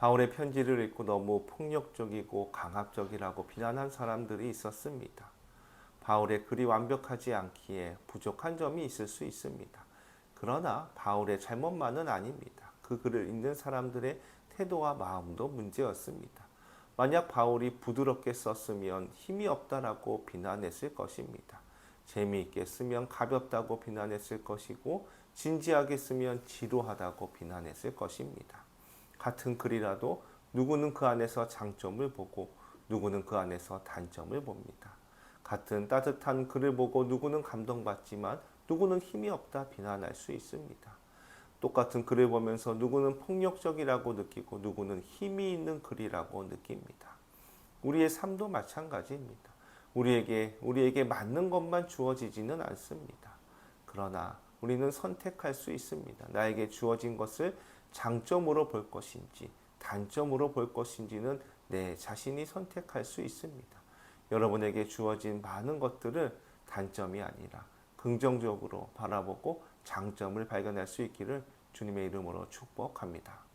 바울의 편지를 읽고 너무 폭력적이고 강압적이라고 비난한 사람들이 있었습니다. 바울의 글이 완벽하지 않기에 부족한 점이 있을 수 있습니다. 그러나 바울의 잘못만은 아닙니다. 그 글을 읽는 사람들의 태도와 마음도 문제였습니다. 만약 바울이 부드럽게 썼으면 힘이 없다라고 비난했을 것입니다. 재미있게 쓰면 가볍다고 비난했을 것이고 진지하게 쓰면 지루하다고 비난했을 것입니다. 같은 글이라도 누구는 그 안에서 장점을 보고 누구는 그 안에서 단점을 봅니다. 같은 따뜻한 글을 보고 누구는 감동받지만 누구는 힘이 없다 비난할 수 있습니다. 똑같은 글을 보면서 누구는 폭력적이라고 느끼고 누구는 힘이 있는 글이라고 느낍니다. 우리의 삶도 마찬가지입니다. 우리에게 우리에게 맞는 것만 주어지지는 않습니다. 그러나 우리는 선택할 수 있습니다. 나에게 주어진 것을 장점으로 볼 것인지 단점으로 볼 것인지는 내 자신이 선택할 수 있습니다. 여러분에게 주어진 많은 것들을 단점이 아니라 긍정적으로 바라보고 장점을 발견할 수 있기를 주님의 이름으로 축복합니다.